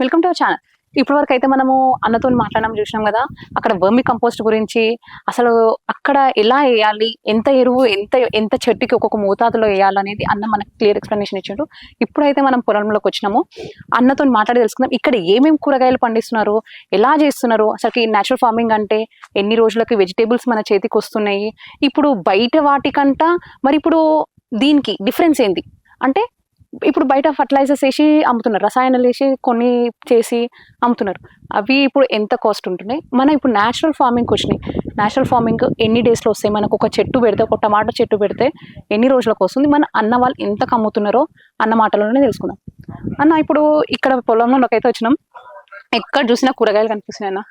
Welcome to our channel ఇప్పటి వరకు అయితే మనము అన్నతో మాట్లాడడం చూసినాం కదా అక్కడ వర్మి కంపోస్ట్ గురించి అసలు అక్కడ ఎలా వేయాలి ఎంత ఎరువు ఎంత ఎంత చెట్టుకి ఒక్కొక్క మోతాదులో వేయాలనేది అన్న మనకు క్లియర్ ఎక్స్ప్లెనేషన్ ఇచ్చాడు. ఇప్పుడైతే మనం పొలంలోకి వచ్చినాము. అన్నతో మాట్లాడి తెలుసుకుందాం ఇక్కడ ఏమేమి కూరగాయలు పండిస్తున్నారు ఎలా చేస్తున్నారు అసలు ఈ న్యాచురల్ ఫార్మింగ్ అంటే ఎన్ని రోజులకి వెజిటేబుల్స్ మన చేతికి వస్తున్నాయి ఇప్పుడు బయట వాటికంట మరి ఇప్పుడు దీనికి డిఫరెన్స్ ఏంది? అంటే ఇప్పుడు బయట ఫర్టిలైజర్స్ వేసి అమ్ముతున్నారు. రసాయనాలు వేసి కొన్ని చేసి అమ్ముతున్నారు. అవి ఇప్పుడు ఎంత కాస్ట్ ఉంటున్నాయి? మనం ఇప్పుడు న్యాచురల్ ఫార్మింగ్కి వచ్చినాయి. న్యాచురల్ ఫార్మింగ్ ఎన్ని డేస్లో వస్తాయి? మనకు ఒక చెట్టు పెడితే ఒక టమాటా చెట్టు పెడితే ఎన్ని రోజులకు వస్తుంది? మన అన్న వాళ్ళు ఎంతకు అమ్ముతున్నారో అన్న మాటలోనే తెలుసుకుందాం. అన్న ఇప్పుడు ఇక్కడ పొలంలో నాకైతే వచ్చినాం. ఎక్కడ చూసినా కూరగాయలు కనిపిస్తున్నాయి అన్న.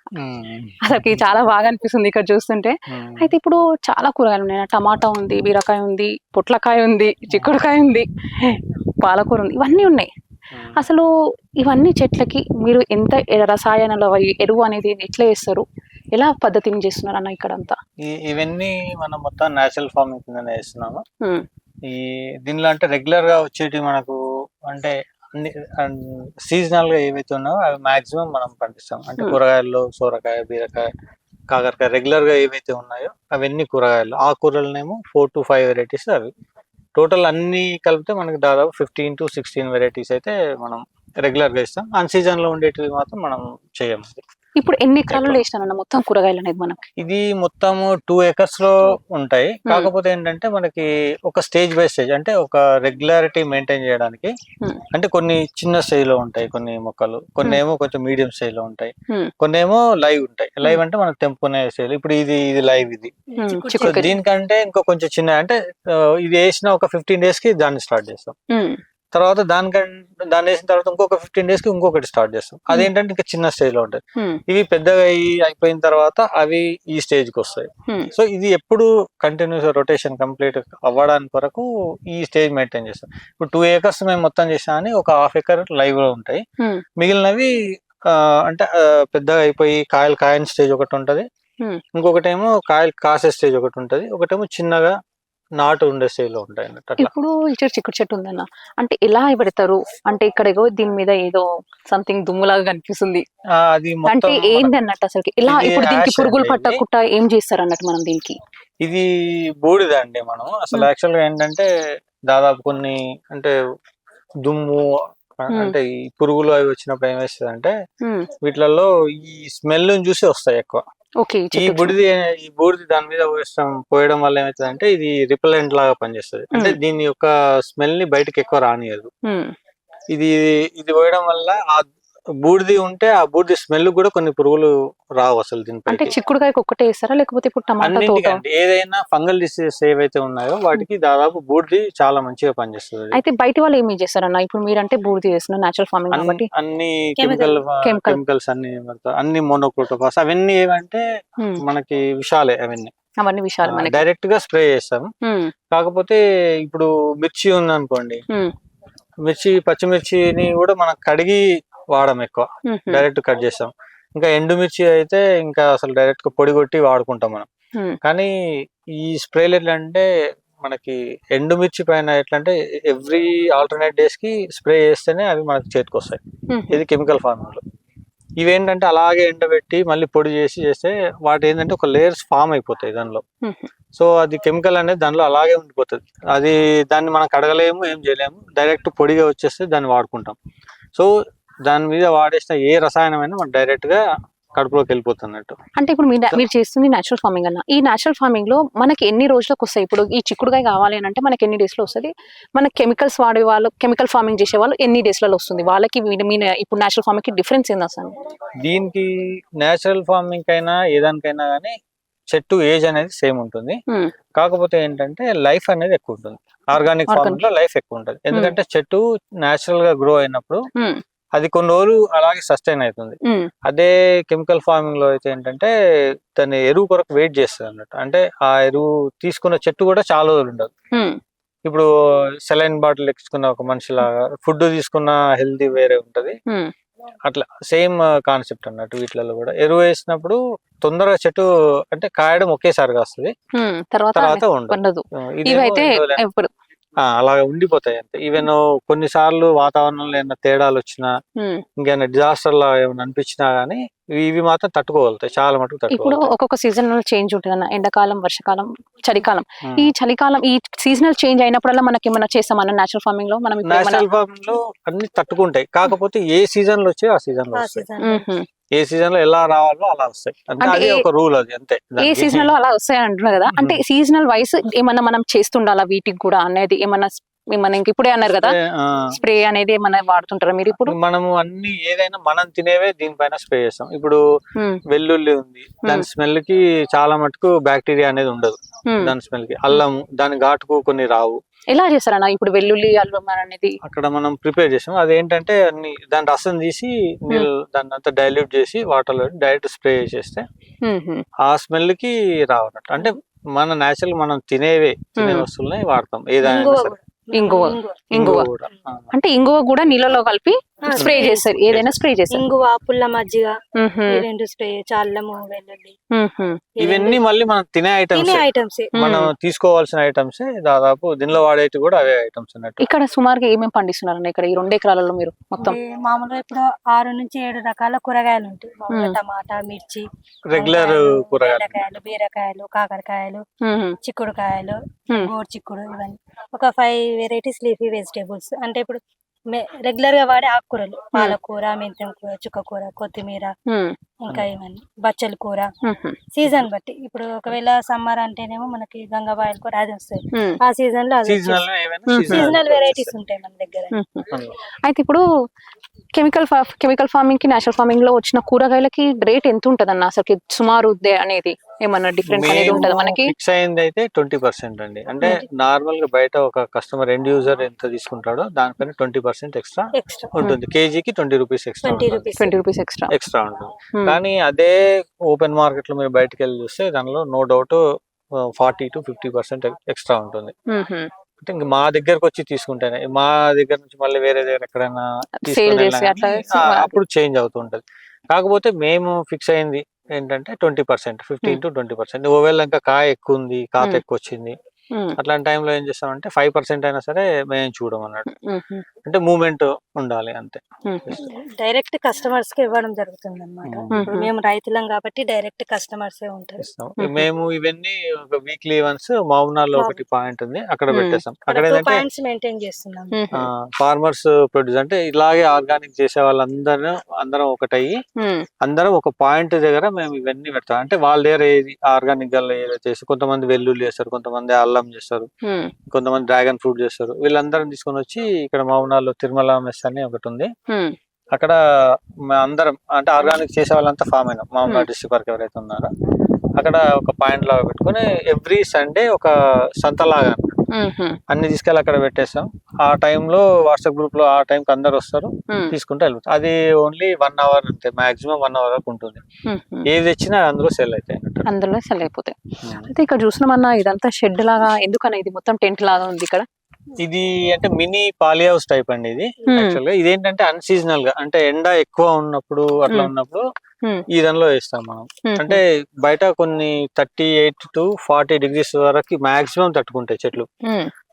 అసలుకి చాలా బాగా అనిపిస్తుంది ఇక్కడ చూస్తుంటే. అయితే ఇప్పుడు చాలా కూరగాయలు ఉన్నాయి టమాటా ఉంది బీరకాయ ఉంది పొట్లకాయ ఉంది చిక్కుడుకాయ ఉంది. పాలకూర ఉంది ఇవన్నీ ఉన్నాయి. అసలు ఇవన్నీ చెట్లకి మీరు ఎంత రసాయనాలు ఎరువు అనేది ఎట్లా వేస్తారు? ఎలా పద్ధతిని చేస్తున్నారు అన్న ఇక్కడ అంతా ఇవన్నీ మనం మొత్తం నేచురల్ ఫార్మింగ్ కింద వేస్తున్నాము ఈ దీనిలో అంటే రెగ్యులర్గా వచ్చేటి మనకు అంటే అన్ని సీజనల్గా ఏవైతే ఉన్నాయో అవి మాక్సిమం మనం పండిస్తాం. అంటే. కూరగాయల్లో సోరకాయ బీరకాయ కాకరకాయ రెగ్యులర్గా ఏవైతే ఉన్నాయో అవన్నీ కూరగాయలు ఆ కూరలనేమో ఫోర్ టు ఫైవ్ వెరైటీస్ అవి. టోటల్ అన్ని కలిపితే మనకి దాదాపు ఫిఫ్టీన్ టు సిక్స్టీన్ వెరైటీస్ అయితే మనం రెగ్యులర్గా ఇస్తాం. అన్ సీజన్లో ఉండేటివి మాత్రం మనం చేయము. ఇప్పుడు ఎన్ని ఎకరాలు వేసినారన్న మొత్తం కూరగాయలు అనేది మనకి? ఇది మొత్తం టూ ఏకర్స్లో ఉంటాయి. కాకపోతే ఏంటంటే మనకి ఒక స్టేజ్ బై స్టేజ్ అంటే ఒక రెగ్యులారిటీ మెయింటైన్ చేయడానికి. అంటే కొన్ని చిన్న స్టేజ్లో ఉంటాయి కొన్ని మొక్కలు. కొన్ని. ఏమో కొంచెం మీడియం స్టేజ్లో ఉంటాయి. కొన్ని ఏమో లైవ్ ఉంటాయి. లైవ్ అంటే మనం తెంపుకునే స్టేజ్ ఇప్పుడు ఇది ఇది లైవ్ ఇది. దీనికంటే ఇంకో కొంచెం చిన్న అంటే ఇది వేసిన ఒక ఫిఫ్టీన్ డేస్కి దాన్ని స్టార్ట్ చేస్తాం. తర్వాత దానికంటే దాన్ని వేసిన తర్వాత ఇంకొక ఫిఫ్టీన్ డేస్కి ఇంకొకటి స్టార్ట్ చేస్తాం. అదేంటంటే ఇంకా చిన్న స్టేజ్లో ఉంటాయి. ఉమ్, ఇవి పెద్దగా అయ్యి అయిపోయిన తర్వాత అవి ఈ స్టేజ్కి వస్తాయి. సో ఇది ఎప్పుడు కంటిన్యూస్ రొటేషన్ కంప్లీట్ అవ్వడానికి వరకు ఈ స్టేజ్ మెయింటైన్ చేస్తాం. ఇప్పుడు టూ ఏకర్స్ మేము మొత్తం చేసామని ఒక హాఫ్ ఎకర్ లైవ్లో ఉంటాయి. మిగిలినవి అంటే పెద్దగా అయిపోయి కాయలు కాయని స్టేజ్ ఒకటి ఉంటది. Hmm. ఇంకొకటేమో కాయలు కాసే స్టేజ్ ఒకటి ఉంటది. ఒకటేమో చిన్నగా నాటు ఉండే స్టేజ్లో ఉంటాయి ఇప్పుడు ఇక్కడ చిక్కుడు చెట్టు ఉందన్న అంటే ఎలా పెడతారు? అంటే ఇక్కడ ఏదో దీని మీద ఏదో సంథింగ్ దుమ్ములాగా కనిపిస్తుంది. అది అంటే ఏంది అన్నట్టు అసలు ఇది ఇప్పుడు దీనికి పురుగులు. పట్టకుండా ఏం చేస్తారు అన్నట్టు మనం దీనికి? ఇది బూడిద అండి మనం. అసలు. యాక్చువల్గా ఏంటంటే దాదాపు కొన్ని అంటే దుమ్ము. అంటే ఈ పురుగులు అవి వచ్చినప్పుడు ఏం వేస్తుంది అంటే వీటిలలో ఈ స్మెల్ చూసి వస్తాయి ఎక్కువ. ఓకే ఈ బుడిది ఈ బూడిది దాని మీద పోయడం పోయడం వల్ల ఏమవుతుంది అంటే ఇది రిపెలెంట్ లాగా పనిచేస్తుంది. అంటే. దీని యొక్క స్మెల్ని బయటకు ఎక్కువ రానియదు. ఇది ఇది పోయడం వల్ల ఆ బూడిది ఉంటే ఆ బూడిది స్మెల్ కూడా కొన్ని పురుగులు రావు అసలు అంటే దీనిపైకి చిక్కుడుకాయకి ఒక్కటే వేస్తారా? లేకపోతే ఇప్పుడు టమాటా అన్నింటికంటే ఏదైనా ఫంగల్ డిసీజెస్ ఏవైతే ఉన్నాయో వాటికి దాదాపు బూడిది చాలా మంచిగా పనిచేస్తుంది అది. అయితే బయట వాళ్ళు ఏమి చేస్తారన్న? ఇప్పుడు మీరంటే బూడిద చేస్తున్నారు నేచురల్ ఫార్మింగ్ అన్ని- కాబట్టి. అన్ని Chemical. Chemical Chemical. కెమికల్స్ అన్ని అన్ని మోనోక్రోటోఫాస్ అవన్నీ ఏమంటే ఉమ్, మనకి విషాలే అవన్నీ. అవన్నీ విషయాలు మనకి. డైరెక్ట్గా స్ప్రే చేస్తాం. ఉమ్, కాకపోతే ఇప్పుడు మిర్చి ఉంది అనుకోండి ఉమ్, మిర్చి పచ్చిమిర్చిని కూడా మనం కడిగి వాడం ఎక్కువ. డైరెక్ట్ కట్ చేస్తాం. ఇంకా ఎండుమిర్చి అయితే ఇంకా అసలు డైరెక్ట్గా పొడి కొట్టి వాడుకుంటాం మనం. కానీ ఈ స్ప్రేలు ఎట్లా అంటే మనకి ఎండుమిర్చి పైన ఎట్లా అంటే ఎవ్రీ ఆల్టర్నేట్ డేస్కి స్ప్రే చేస్తేనే అవి మనకి చేతికి వస్తాయి. ఇది కెమికల్ ఫార్మింగ్లో ఇవేంటంటే అలాగే ఎండబెట్టి మళ్ళీ పొడి చేసి చేస్తే వాటి ఏంటంటే ఒక లేయర్స్ ఫామ్ అయిపోతాయి దానిలో. సో అది కెమికల్ అనేది దానిలో అలాగే ఉండిపోతుంది. అది దాన్ని మనం కడగలేము ఏం చేయలేము. డైరెక్ట్ పొడిగా వచ్చేస్తే దాన్ని వాడుకుంటాం. సో దాని మీద వాడేసిన ఏ రసాయనమైనా మనం డైరెక్ట్గా కడుపులోకి వెళ్ళిపోతున్నట్టు. అంటే ఇప్పుడు మీరు మీరు చేస్తుంది నేచురల్ ఫార్మింగ్ అన్న. ఈ నేచురల్ ఫార్మింగ్లో మనకి ఎన్ని రోజులకు వస్తాయి? ఇప్పుడు ఈ చిక్కుడుకాయ కావాలి అని అంటే మనకి ఎన్ని డేస్లో వస్తుంది? మన కెమికల్స్ వాడే వాళ్ళు కెమికల్ ఫార్మింగ్ చేసే వాళ్ళు ఎన్ని డేస్లలో వస్తుంది? వాళ్ళకి మీ- ఇప్పుడు నేచురల్ ఫార్మింగ్కి డిఫరెన్స్ ఏంది అసలు? దీనికి నేచురల్ ఫార్మింగ్ కైనా ఏదానికైనా కానీ చెట్టు ఏజ్ అనేది సేమ్ ఉంటుంది. ఉమ్, కాకపోతే ఏంటంటే లైఫ్ అనేది ఎక్కువ ఉంటుంది. ఆర్గానిక్. ఫార్మింగ్లో లైఫ్ ఎక్కువ ఉంటుంది. ఎందుకంటే చెట్టు నేచురల్గా గ్రో అయినప్పుడు ఉమ్, అది కొన్ని రోజులు అలాగే సస్టైన్ అవుతుంది. అదే కెమికల్ ఫార్మింగ్లో అయితే ఏంటంటే దాన్ని ఎరువు కొరకు వెయిట్ చేస్తుంది అన్నట్టు. అంటే ఆ ఎరువు తీసుకున్న చెట్టు కూడా చాలా రోజులు ఉండదు. ఇప్పుడు సెలైన్ బాటిల్ ఎక్కించుకున్న ఒక మనిషి లాగా ఫుడ్ తీసుకున్న హెల్తీ వేరే ఉంటది. అట్లా సేమ్ కాన్సెప్ట్ అన్నట్టు వీటిలలో కూడా. ఎరువు వేసినప్పుడు తొందరగా చెట్టు అంటే కాయడం ఒకేసారి కాస్తుంది ఉమ్, తర్వాత తర్వాత ఉండదు. ఇవైతే ఎన్ని రోజులు- ఇప్పుడు ఆ, అలా ఉండిపోతాయి అంతే. ఈవెన్ కొన్నిసార్లు వాతావరణంలో ఏమైనా తేడాలు వచ్చినా. ఇంకేమైనా డిజాస్టర్ లా ఏమైనా అనిపించినా గానీ ఇవి మాత్రం తట్టుకోగలుగుతాయి. చాలా మటుకు ఇప్పుడు ఒక్కొక్క సీజన్ చేంజ్ ఉంటుంది అన్న ఎండాకాలం వర్షాకాలం చలికాలం. ఈ చలికాలం ఈ సీజనల్ చేంజ్ అయినప్పుడల్లా మనకి ఏమైనా చేస్తాం అన్న నేచురల్ ఫార్మింగ్లో? మనం ఇప్పుడు ఏమైనా- నేషనల్ ఫార్మ్లో అన్ని తట్టుకుంటాయి. కాకపోతే ఏ సీజన్లో వచ్చి ఆ సీజన్లో వస్తాయి. ఏ సీజన్లో ఎలా రావాలో అలా వస్తాయి అంటే అది ఒక రూల్ అది అంతే ఏ. సీజన్లో అలా వస్తాయని అంటున్నారు కదా అంటే సీజనల్ వైస్ ఏమన్నా మనం చేస్తుండాలా వీటికి కూడా అనేది ఏమన్నా ఇంక ఇప్పుడే అన్నారు కదా? స్ప్రే అనేది ఏమన్నా వాడుతుంటారా మీరు ఇప్పుడు? మనము అన్ని ఏదైనా మనం తినేవే దీనిపైన స్ప్రే చేస్తాం. ఇప్పుడు వెల్లుల్లి ఉంది. దాని స్మెల్కి చాలా మటుకు బ్యాక్టీరియా అనేది ఉండదు. దాని స్మెల్కి అల్లము దాని ఘాటుకు కొన్ని రావు. ఎలా చేస్తారన్న ఇప్పుడు వెల్లుల్లి అల్లం అనేది? అక్కడ మనం ప్రిపేర్ చేసాం అదేంటంటే అన్ని దాని రసం తీసి దాన్ని అంతా డైల్యూట్ చేసి వాటర్లో డైరెక్ట్ స్ప్రే చేసేస్తే ఉహు, ఆ స్మెల్కి రావన్నట్టు. అంటే మన నేచురల్ మనం తినేవే తినే. వస్తువులనే వాడతాం. ఏదైనా ఇంగువ. ఇంగువ. అంటే ఇంగువ కూడా నీళ్ళలో కలిపి స్ప్రే చేస్తారు. ఏదైనా స్ప్రే చేస్తారు. ఇంగువ పుల్ల మజ్జిగ రెండు స్ప్రే అల్లము వెల్లుల్లి. ఇవన్నీ మళ్ళీ మనం తినే ఐటమ్స్ ఐటమ్స్ మనం తీసుకోవాల్సిన ఐటమ్స్ దాదాపు దీనిలో వాడేవి కూడా అవే ఐటమ్స్ అన్నట్టు ఇక్కడ సుమారుగా ఏమేమి పండిస్తున్నారన్న ఇక్కడ ఈ రెండు ఎకరాలలో మీరు మొత్తం. మామూలుగా ఇప్పుడు ఆరు నుంచి ఏడు రకాల కూరగాయలు ఉంటాయి. టమాటా మిర్చి రెగ్యులర్ కూరగాయలు. బెండకాయలు బీరకాయలు కాకరకాయలు చిక్కుడుకాయలు. గోరు చిక్కుడు ఇవన్నీ. ఒక ఫైవ్ వెరైటీస్ లీఫీ వెజిటేబుల్స్ అంటే ఇప్పుడు రెగ్యులర్గా వాడే ఆకుకూరలు. పాలకూర మెంతం కూర చుక్కకూర కొత్తిమీర ఇంకా ఇవన్నీ బచ్చల కూర. సీజన్ బట్టి. ఇప్పుడు ఒకవేళ సమ్మర్ అంటేనేమో మనకి గంగబాయల కూర అది వస్తుంది ఆ సీజన్లో అది సీజనల్. వెరైటీస్ ఉంటాయి మన దగ్గర. అయితే ఇప్పుడు కెమికల్ కెమికల్ ఫార్మింగ్కి నేచురల్ ఫార్మింగ్లో వచ్చిన కూరగాయలకి రేట్ ఎంత ఉంటది అన్న అసలు సుమారు అనేది. ఏమన్నా డిఫరెన్స్ అనేది ఉంటది మనకి? ఫిక్స్ అయింది అయితే ట్వంటీ పర్సెంట్ అండి. అంటే నార్మల్గా బయట ఒక కస్టమర్ ఎండ్ యూజర్ ఎంత తీసుకుంటాడో దానిపైన ట్వంటీ పర్సెంట్ ఎక్స్ట్రా ఉంటుంది. కేజీకి twenty rupees extra twenty rupees. Extra. Extra ఉంటుంది. కానీ అదే ఓపెన్ మార్కెట్లో మీరు బయటకు వెళ్ళి చూస్తే దానిలో no doubt forty to fifty percent extra ఉంటుంది. అంటే ఇంక మా దగ్గరకు వచ్చి తీసుకుంటేనే మా దగ్గర నుంచి మళ్ళీ వేరే దగ్గర ఎక్కడైనా అప్పుడు చేంజ్ అవుతూ ఉంటది. కాకపోతే మేము ఫిక్స్ అయింది ఏంటంటే twenty percent fifteen to twenty percent ఒకవేళ ఇంకా కాయ ఎక్కువ ఉంది కాత Hmm. ఎక్కువ వచ్చింది అట్లాంటి టైంలో ఏం చేస్తామంటే ఫైవ్ పర్సెంట్ అయినా సరే మేము చూడం అన్నట్టు. అంటే మూమెంట్ ఉండాలి అంతే. డైరెక్ట్ కస్టమర్స్కి ఇవ్వడం జరుగుతుంది అనమాట మ్మ్. రైతులం కాబట్టి డైరెక్ట్ కస్టమర్స్ ఉంటారు. మేము ఇవన్నీ ఒక వీక్లీ వన్స్ మామూనాల్లో ఒకటి పాయింట్ ఉంది. అక్కడ. పెట్టేస్తాం. అక్కడ పాయింట్స్ మెయింటైన్ చేస్తున్నాం. ఫార్మర్స్ ప్రొడ్యూస్ అంటే ఇలాగే ఆర్గానిక్ చేసే వాళ్ళందరూ అందరం ఒకటయ్యి. అందరం ఒక పాయింట్ దగ్గర మేము ఇవన్నీ పెడతాం. అంటే వాళ్ళ దగ్గర ఏది ఆర్గానిక్గా ఏదో చేసి కొంతమంది వెల్లుల్లి చేస్తారు కొంతమంది అల్లం చేస్తారు. కొంతమంది డ్రాగన్ ఫ్రూట్ చేస్తారు. వీళ్ళందరం తీసుకొని వచ్చి ఇక్కడ మామూనాల్లో తిరుమల మెస్ అని ఒకటి ఉంది. అక్కడ అందరం అంటే ఆర్గానిక్ చేసే వాళ్ళంతా ఫామ్ అయినాం. మామూలు Hmm. డిస్ట్రిక్ట్ వరకు ఎవరైతే ఉన్నారో. అక్కడ ఒక పాయింట్ లాగా పెట్టుకొని ఎవ్రీ సండే ఒక సంతలాగా అన్ని తీసుకెళ్ళి అక్కడ పెట్టేస్తాం. ఆ టైంలో వాట్సాప్ గ్రూప్లో ఆ టైంకి అందరు వస్తారు. తీసుకుంటే వెళ్ళిపోతారు అది ఓన్లీ వన్ అవర్ అంతే మాక్సిమం వన్ అవర్ వరకు ఉంటుంది. ఏది తెచ్చినా అందులో సెల్ అవుతాయి అందులో సెల్ అయిపోతాయి. అయితే ఇక్కడ చూసినామన్నా ఇదంతా షెడ్ లాగా ఎందుకన్నా ఇది మొత్తం టెంట్ లాగా ఉంది ఇక్కడ. ఇది అంటే మినీ పాలి హౌస్ టైప్ అండి ఇది. యాక్చువల్గా ఇదేంటంటే అన్సీజనల్గా అంటే ఎండ ఎక్కువ ఉన్నప్పుడు అట్లా. ఉన్నప్పుడు. ఈ దానిలో వేస్తాం మనం. అంటే బయట కొన్ని thirty eight to forty degrees వరకు మాక్సిమం తట్టుకుంటాయి చెట్లు.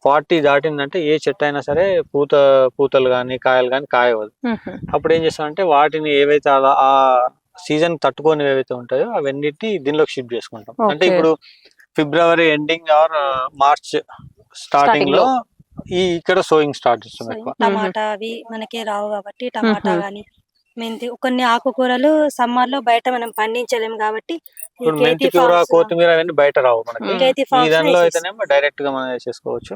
ఫార్టీ దాటిందంటే ఏ చెట్టు అయినా సరే పూత పూతలు కానీ కాయలు కానీ కాయవదు Mhm. అప్పుడు ఏం చేస్తామంటే వాటిని ఏవైతే అలా ఆ సీజన్ తట్టుకొని ఏవైతే ఉంటాయో అవన్నిటిని దీనిలోకి షిఫ్ట్ చేసుకుంటాం అంటే. ఇప్పుడు ఫిబ్రవరి ఎండింగ్ ఆర్ మార్చ్ స్టార్టింగ్లో. ఈ ఇక్కడ సోయింగ్ స్టార్ట్ చేస్తాం ఎక్కువ టమాటా అవి మనకి రావు కాబట్టి టమాటా. గాని మెంతి కొన్ని ఆకుకూరలు సమ్మర్లో బయట మనం పండించలేము కాబట్టి ఇప్పుడు మెంతి కూర కొత్తిమీర అవన్నీ బయట రావు మనకి. ఈ దానిలో. అయితేనేమో డైరెక్ట్గా మనం వేసేసుకోవచ్చు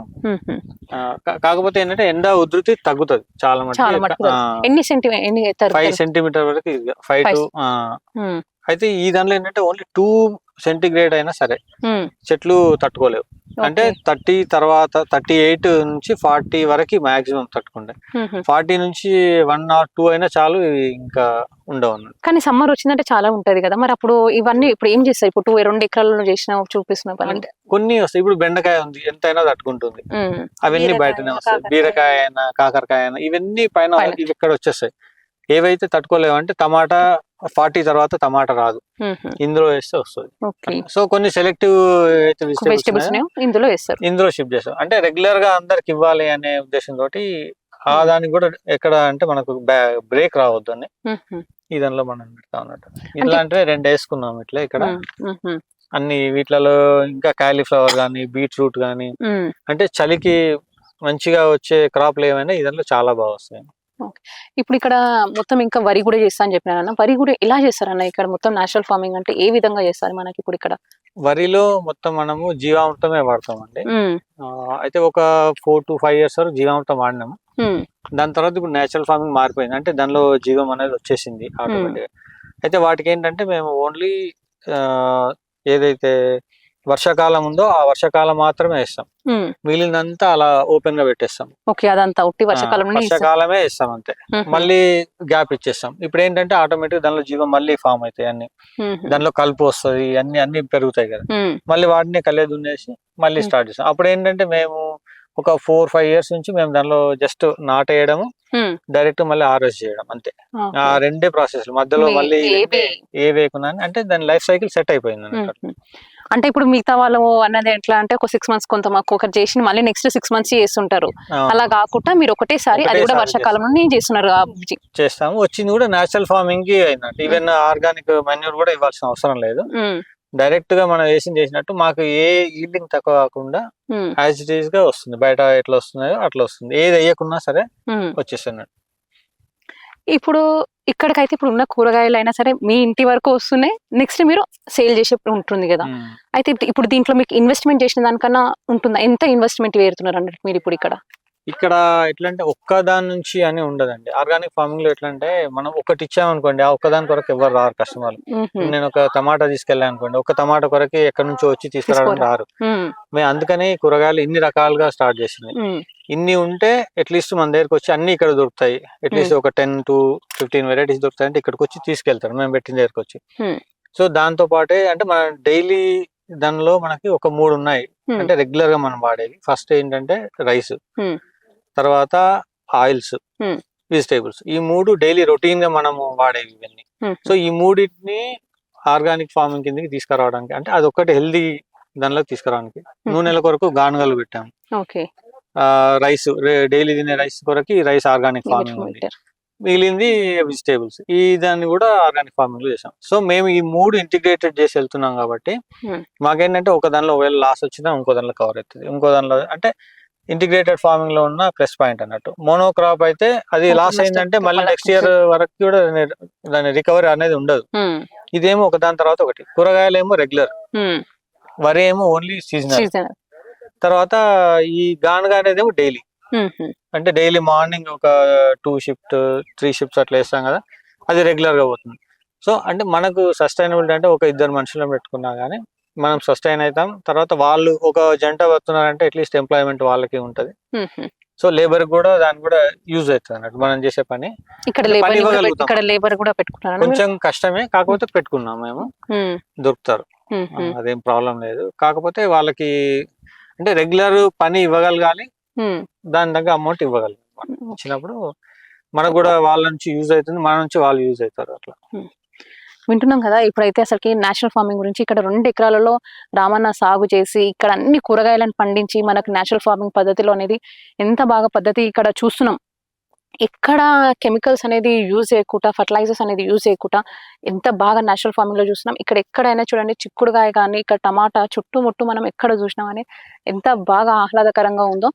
కా- కాకపోతే ఏంటంటే ఎండ ఉధృతి తగ్గుతుంది చాలా మటుకు. ఎన్ని సెంటిమీ ఎన్ని ఫైవ్ సెంటీమీటర్ వరకు ఫైవ్. టు అయితే ఈ దానిలో ఏంటంటే ఓన్లీ టూ సెంటిగ్రేడ్ అయినా సరే చెట్లు తట్టుకోలేవు. అంటే థర్టీ తర్వాత థర్టీ ఎయిట్ నుంచి ఫార్టీ వరకు మాక్సిమం తట్టుకుంటాయి ఫార్టీ నుంచి వన్ ఆర్ టూ అయినా చాలు ఇంకా ఉండవు. కానీ సమ్మర్ వచ్చిందంటే చాలా ఉంటది కదా. మరి అప్పుడు ఇవన్నీ ఇప్పుడు ఏం చేస్తాయి ఇప్పుడు టూ రెండు ఎకరాలలో చేసిన అంటే కొన్ని వస్తాయి. ఇప్పుడు బెండకాయ ఉంది ఎంతైనా తట్టుకుంటుంది. అవన్నీ బయటనే వస్తాయి. బీరకాయ అయినా కాకరకాయ అయినా ఇవన్నీ పైన పైన. ఇవి ఇక్కడ వచ్చేస్తాయి. ఏవైతే తట్టుకోలేవు అంటే టమాటా ఫార్టీ తర్వాత టమాటా రాదు. ఇందులో వేస్తే వస్తుంది. సో కొన్ని సెలెక్టివ్ వెజిటబుల్స్ ఇందులో వేస్తారు. ఇందులో షిఫ్ట్ చేస్తాం అంటే రెగ్యులర్గా అందరికి ఇవ్వాలి అనే ఉద్దేశంతో ఆ దానికి కూడా ఎక్కడ అంటే మనకు బ్రేక్ రావద్దు అని. ఈ దానిలో మనం పెడతా ఉన్నట్టు. ఇట్లా అంటే రెండు వేసుకున్నాం ఇట్లా ఇక్కడ. అన్ని వీటిలలో ఇంకా కాలీఫ్లవర్ కానీ బీట్రూట్ కానీ. అంటే చలికి మంచిగా వచ్చే క్రాప్లు ఏమైనా ఈ దాంట్లో చాలా బాగా వస్తాయి. ఇప్పుడు ఇక్కడ మొత్తం ఇంకా వరి కూడా చేస్తా అని చెప్పినాను వరి కూడా ఎలా చేస్తారన్న ఇక్కడ మొత్తం నేచురల్ ఫార్మింగ్ అంటే ఏ విధంగా చేస్తారు మనకి ఇప్పుడు ఇక్కడ? వరిలో మొత్తం మనము జీవామృతమే వాడతామండి. మ్మ్. ఆ, అయితే ఒక ఫోర్ టు ఫైవ్ ఇయర్స్ వరకు జీవామృతం వాడినాము. దాని తర్వాత ఇప్పుడు నేచురల్ ఫార్మింగ్ మారిపోయింది. అంటే దానిలో జీవం అనేది వచ్చేసింది ఆటోమేటిక్ అయితే వాటికి ఏంటంటే మేము ఓన్లీ ఏదైతే వర్షాకాలం ఉందో ఆ వర్షాకాలం మాత్రమే వేస్తాం. మిగిలినంతా అలా ఓపెన్గా పెట్టేస్తాం. ఓకే అదంతా ఉట్టి ఆ, వర్షాకాలంలో వర్షాకాలమే ఇస్తాం అంతే. మళ్ళీ గ్యాప్ ఇచ్చేస్తాం. ఇప్పుడు ఏంటంటే ఆటోమేటిక్ దానిలో జీవం మళ్ళీ ఫామ్ అవుతాయి అన్ని. దానిలో కలుపు వస్తుంది అన్ని అన్ని పెరుగుతాయి కదా. మళ్ళీ వాటిని కళ్ళే దున్నేసి మళ్ళీ. స్టార్ట్ చేస్తాం. అప్పుడు ఏంటంటే మేము ఒక ఫోర్ ఫైవ్ ఇయర్స్ నుంచి మేము దానిలో జస్ట్ నాటేయడము డైరెక్ట్ మళ్ళీ హార్వెస్ట్ చేయడం అంతే. ఆ రెండే ప్రాసెస్ మధ్యలో మళ్ళీ? ఏ వేయకున్నా అంటే దాని లైఫ్ సైకిల్ సెట్ అయిపోయింది అన్నట్టు. అంటే ఇప్పుడు మిగతా వాళ్ళు అన్నది ఎట్లా అంటే ఒక సిక్స్ మంత్స్ కొంత మాకు ఒకటి చేసి మళ్ళీ నెక్స్ట్ సిక్స్ మంత్స్ చేస్తుంటారు. అలా కాకుండా మీరు ఒకటేసారి అది కూడా వర్షాకాలంలో చేస్తున్నారు. చేస్తాము. వచ్చింది కూడా నేచురల్ ఫార్మింగ్కి అయిందంటే ఈవెన్ ఆర్గానిక్ మెన్యూర్ కూడా ఇవ్వాల్సిన అవసరం లేదు. డైరెక్ట్గా మనం వేసింది చేసినట్టు మాకు ఏ ఈల్డింగ్ తక్కువ కాకుండా యాజ్ ఇట్ ఈస్గా వస్తుంది. బయట ఎట్లా వస్తున్నాయో అట్లా వస్తుంది. ఏది వేయకున్నా సరే. వచ్చేస్తున్నట్టు. ఇప్పుడు ఇక్కడికైతే ఇప్పుడు ఉన్న కూరగాయలు అయినా సరే మీ ఇంటి వరకు వస్తున్నాయి. నెక్స్ట్ మీరు సేల్ చేసే ఉంటుంది కదా. అయితే ఇప్పుడు దీంట్లో మీకు ఇన్వెస్ట్మెంట్ చేసిన దానికన్నా ఉంటుందా? ఎంత ఇన్వెస్ట్మెంట్ వేరుతున్నారు అన్నట్టు మీరు ఇప్పుడు ఇక్కడ? ఇక్కడ ఎట్లా అంటే ఒక్క దాని నుంచి అని ఉండదండి. ఆర్గానిక్ ఫార్మింగ్లో ఎట్లా అంటే మనం ఒకటి ఇచ్చామనుకోండి ఆ ఒక్కదాని కొరకు ఎవరు రారు కస్టమర్లు. నేను ఒక టమాటా తీసుకెళ్ళాను అనుకోండి ఒక టమాటా కొరకి ఎక్కడి నుంచో వచ్చి తీసుకురావడం తీసుకోరు. రారు. మేము. అందుకని కూరగాయలు ఇన్ని రకాలుగా స్టార్ట్ చేసింది ఇన్ని ఉంటే అట్లీస్ట్ మన దగ్గరకు వచ్చి అన్ని ఇక్కడ దొరుకుతాయి. అట్లీస్ట్ ఒక టెన్ టు ఫిఫ్టీన్ వెరైటీస్ దొరుకుతాయి అంటే ఇక్కడికి వచ్చి తీసుకెళ్తారు మేము పెట్టిన దగ్గరకు వచ్చి. సో దాంతో పాటే అంటే మన డైలీ దానిలో మనకి ఒక మూడు ఉన్నాయి. అంటే రెగ్యులర్గా మనం వాడేవి. ఫస్ట్ ఏంటంటే రైస్. తర్వాత ఆయిల్స్. వెజిటేబుల్స్. ఈ మూడు డైలీ రొటీన్గా మనము వాడేవి ఇవన్నీ. సో ఈ మూడింటిని ఆర్గానిక్ ఫార్మింగ్ కిందకి తీసుకురావడానికి అంటే అదొక్కటి హెల్దీ దానిలోకి తీసుకురావడానికి నూనెల కొరకు గానుగలు పెట్టాము. రైస్ డైలీ తినే రైస్ కొరకి రైస్ ఆర్గానిక్ ఫార్మింగ్ ఉంది. మిగిలింది వెజిటేబుల్స్. ఈ దాన్ని కూడా ఆర్గానిక్ ఫార్మింగ్లో చేసాం సో మేము ఈ మూడు ఇంటిగ్రేటెడ్ చేసి వెళ్తున్నాం కాబట్టి. మాకేంటంటే ఒక దానిలో ఒకవేళ లాస్ వచ్చినా ఇంకో దానిలో కవర్ అవుతుంది. ఇంకో దానిలో అంటే ఇంటిగ్రేటెడ్ ఫార్మింగ్లో ఉన్న ప్లస్ పాయింట్ అన్నట్టు. మోనోక్రాప్ అయితే అది లాస్ అయిందంటే మళ్ళీ. నెక్స్ట్ ఇయర్ వరకు కూడా దాని- రికవరీ అనేది ఉండదు. ఉమ్, ఇదేమో ఒక దాని తర్వాత ఒకటి. కూరగాయలు ఏమో రెగ్యులర్ ఉమ్, వరి ఏమో ఓన్లీ సీజనల్. తర్వాత ఈ గానుగా అనేది ఏమో డైలీ ఉమ్, అంటే డైలీ మార్నింగ్ ఒక టూ షిఫ్ట్ త్రీ షిఫ్ట్స్ అట్లా వేస్తాం కదా అది రెగ్యులర్గా పోతుంది. సో అంటే మనకు సస్టైనబిలిటీ అంటే ఒక ఇద్దరు మనుషులను పెట్టుకున్నా కానీ మనం సస్టైన్ అవుతాం తర్వాత వాళ్ళు ఒక జంట వస్తున్నారంటే అట్లీస్ట్ ఎంప్లాయ్మెంట్ వాళ్ళకి ఉంటది. సో లేబర్ కూడా దాని కూడా యూజ్ అవుతుంది అన్నట్టు మనం చేసే పని. ఇక్కడ. ఇక్కడ లేబర్ కూడా కొంచెం కష్టమే కాకపోతే పెట్టుకున్నాం మేము. దొరుకుతారు. అదేం ప్రాబ్లం లేదు. కాకపోతే వాళ్ళకి అంటే రెగ్యులర్ పని ఇవ్వగలగాలి. దాని తగ్గ అమౌంట్ ఇవ్వగలగాలి. ఇచ్చినప్పుడు మనకు కూడా వాళ్ళ నుంచి యూజ్ అవుతుంది మన నుంచి వాళ్ళు యూజ్ అవుతారు అట్లా. వింటున్నాం కదా? ఇప్పుడైతే అసలుకి నేచురల్ ఫార్మింగ్ గురించి ఇక్కడ రెండు ఎకరాలలో రామన్న సాగు చేసి ఇక్కడ అన్ని కూరగాయలను పండించి మనకు నేచురల్ ఫార్మింగ్ పద్ధతిలో అనేది ఎంత బాగా పద్ధతి ఇక్కడ చూస్తున్నాం. ఎక్కడ కెమికల్స్ అనేది యూజ్ చేయకుండా ఫర్టిలైజర్స్ అనేది యూజ్ చేయకుండా ఎంత బాగా నేచురల్ ఫార్మింగ్లో చూస్తున్నాం. ఇక్కడ ఎక్కడైనా చూడండి చిక్కుడుగాయ కానీ ఇక్కడ టమాటా చుట్టుముట్టు మనం ఎక్కడ చూసినా కానీ ఎంత బాగా ఆహ్లాదకరంగా ఉందో.